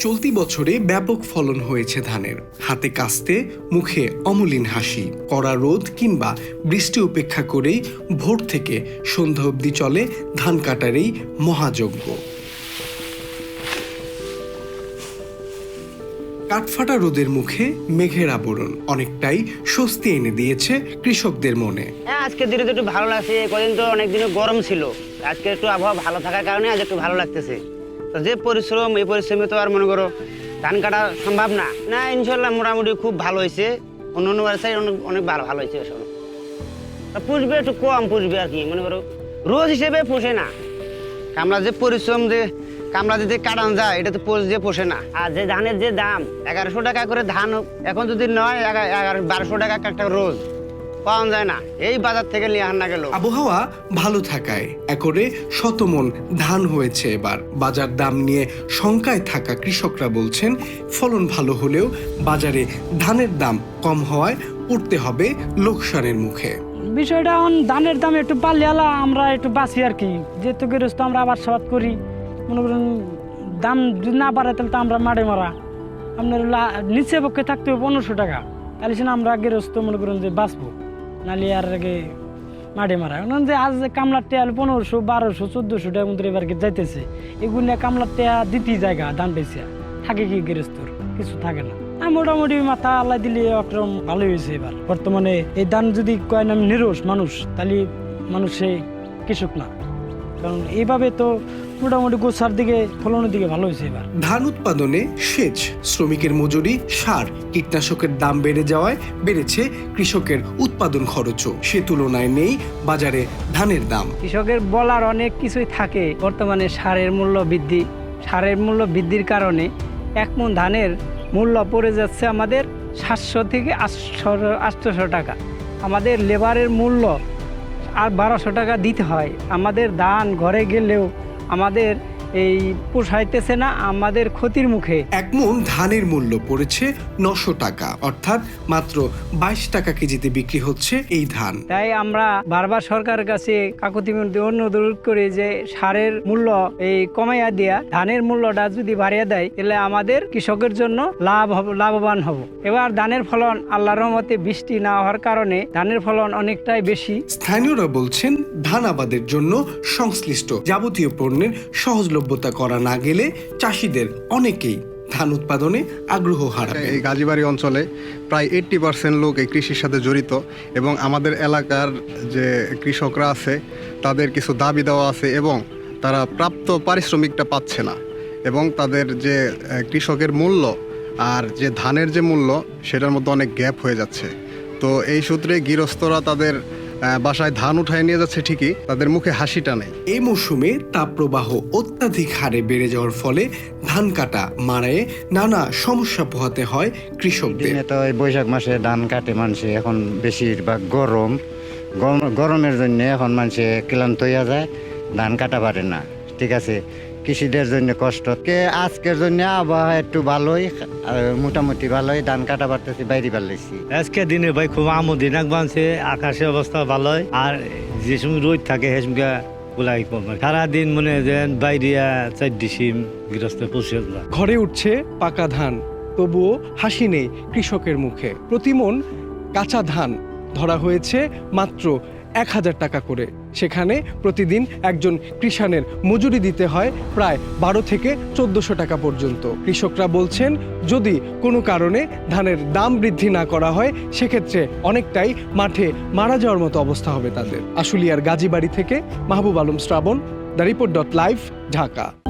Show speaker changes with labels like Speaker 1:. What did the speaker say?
Speaker 1: চলতি বছরে ব্যাপক ফলন হয়েছে ধানের। হাতে কাস্তে, মুখে অমলিন হাসি, কড়া রোদ কিংবা বৃষ্টি উপেক্ষা করেই ভোর থেকে সন্ধ্যা অবধি চলে ধান কাটার এই মহাযজ্ঞ। কাঠফাটা রোদের মুখে মেঘের আবরণ অনেকটাই স্বস্তি এনে দিয়েছে কৃষকদের মনে।
Speaker 2: হ্যাঁ আজকে দিনে তো একটু ভালো লাগছে। কদিন তো অনেক দিনে গরম ছিল। আজকে একটু আবহাওয়া ভালো থাকার কারণে আজ একটু ভালো লাগতেছে। তো যে পরিশ্রম, এই পরিশ্রমে তো আর মনে করো ধান কাটা সম্ভব না। না, ইনশাল্লাহ মোটামুটি খুব ভালো হয়েছে। অন্য অন্য সাইড অনেক অনেক ভালো ভালো হয়েছে সব তা পুষবে একটু কম পুষবে আর কি, মনে করো রোজ হিসেবে পোষে না। কামলা যে পরিশ্রম যে, কামলা যদি কাটান যায়, এটা তো পোষ দিয়ে পোষে না। আর যে ধানের যে দাম, এগারোশো টাকা করে ধান এখন যদি নয় এগারো, বারোশো টাকা একটা রোজ। পাওয়া যায় না। এই বাজার থেকে নিয়ে আনা গেল
Speaker 1: আবহাওয়া ভালো থাকায় একরে শতমন ধান হয়েছে এবার। বাজার দাম নিয়ে শঙ্কায় থাকা কৃষকরা বলছেন ফলন ভালো হলেও বাজারে ধানের দাম কম হওয়ায় পড়তে হবে লোকসানের মুখে।
Speaker 3: বিষয়টা এখন ধানের দাম একটু পারলে আলা আমরা একটু বাঁচি আর কি। যেহেতু গৃহস্থ আমরা আবার সাবাদ করি। মনে করুন দাম যদি না বাড়ে তাহলে তো আমরা মাঠে মারা। আপনার লা- নিচে পক্ষে থাকতে হবে পনেরোশো টাকা। তাহলে আমরা গৃহস্থ মনে করুন যে বাঁচবো। নালি আর আগে মাঠে মারা। এখন যে আজ যে কামলার টেয়াল পনেরোশো, বারোশো, চোদ্দোশো টাকা মতো এবার যাইতেছে। এগুলো কামলার টেয়া দিতেই জায়গা, ধান পেয়েছে থাকে কি গৃহস্থর? কিছু থাকে না। মোটামুটি মাথা আল্লাহ দিলে একরকম ভালোই হয়েছে এবার। বর্তমানে এই ধান যদি কয় নাম নিরোষ মানুষ, তাহলে মানুষে কৃষক না। কারণ এইভাবে তো মোটামুটি গোছার দিকে ফলনের দিকে ভালো হয়েছে এবার।
Speaker 1: ধান উৎপাদনে সেচ শ্রমিকের মজুরি সার কীটনাশকের দাম বেড়ে যাওয়ায় বেড়েছে কৃষকের উৎপাদন খরচও। সে তুলনায় নেই বাজারে ধানের দাম।
Speaker 4: কৃষকের বলার অনেক কিছুই থাকে। বর্তমানে সারের মূল্য বৃদ্ধি। সারের মূল্য বৃদ্ধির কারণে এক মন ধানের মূল্য পড়ে যাচ্ছে আমাদের সাতশো থেকে আটশো আটশোশো টাকা। আমাদের লেবারের মূল্য আর বারোশো টাকা দিতে হয়। আমাদের ধান ঘরে গেলেও আমাদের এই পোষাইতেছে না আমাদের ক্ষতির মুখে।
Speaker 1: এক মন ধানের মূল্য পড়েছে নশো টাকা অর্থাৎ মাত্র বাইশ টাকা কেজিতে বিক্রি হচ্ছে এই ধান।
Speaker 4: তাই আমরা বারবার সরকারের কাছে কাকুতি অনুরোধ করি যে সারের মূল্য এই কমাইয়া দিয়া ধানের মূল্যটা যদি বাড়িয়ে দেয় তাহলে আমাদের কৃষকের জন্য লাভ হব লাভবান হব। এবার ধানের ফলন আল্লাহ রহমতে বৃষ্টি না হওয়ার কারণে ধানের ফলন অনেকটাই বেশি।
Speaker 1: স্থানীয়রা বলছেন ধান আবাদের জন্য সংশ্লিষ্ট যাবতীয় পণ্যের সহজলভ্যতা করা না গেলে চাষিদের অনেকেই ধান উৎপাদনে আগ্রহ হারাবে।
Speaker 5: এই গাজীবাড়ি অঞ্চলে প্রায় এইট্টি পার্সেন্ট লোক এই কৃষির সাথে জড়িত এবং আমাদের এলাকার যে কৃষকরা আছে, তাদের কিছু দাবি দেওয়া আছে এবং তারা প্রাপ্ত পারিশ্রমিকটা পাচ্ছে না এবং তাদের যে কৃষকের মূল্য আর যে ধানের যে মূল্য, সেটার মধ্যে অনেক গ্যাপ হয়ে যাচ্ছে। তো এই সূত্রে গৃহস্থরা তাদের বাসায় ধান উঠায় নিয়ে যাচ্ছে ঠিকই তাদের মুখে হাসিটা নেই
Speaker 1: এই মৌসুমে তাপপ্রবাহ অত্যাধিক হারে বেড়ে যাওয়ার ফলে ধান কাটা মারায়ে নানা সমস্যা পোহাতে হয় কৃষকদের।
Speaker 6: দিনে তো এই বৈশাখ মাসে ধান কাটে মানুষে এখন বেশিরভাগ গরম। গরম- গরমের জন্য এখন মানুষে ক্লান্ত হইয়া যায় ধান কাটা পারে না ঠিক আছে? কৃষিদের জন্য কষ্ট। কে আজকের জন্য আবহাওয়া একটু ভালোই মোটামুটি ভালোই ধান কাটা পারতেছি বাইরে পারলেছি
Speaker 7: আজকে দিনে ভাই খুব আমদিনাক বানছে আকাশের অবস্থা ভালোই আর যে সময় রোদ থাকে সে সময় গুলাই কম। সারাদিন মনে যেন বাইরিয়া চার ডিসিম গৃহস্থ পৌঁছে
Speaker 8: ঘরে উঠছে পাকা ধান তবুও হাসি নেই কৃষকের মুখে। প্রতিমন কাঁচা ধান ধরা হয়েছে মাত্র এক হাজার টাকা করে। সেখানে প্রতিদিন একজন কৃষানের মজুরি দিতে হয় প্রায় বারো থেকে চোদ্দশো টাকা পর্যন্ত। কৃষকরা বলছেন, যদি কোনো কারণে ধানের দাম বৃদ্ধি না করা হয়, সেক্ষেত্রে অনেকটাই মাঠে মারা যাওয়ার মতো অবস্থা হবে তাদের। আশুলিয়ার গাজীবাড়ি থেকে Mahbub Alam Srabon, the report dot live, Dhaka.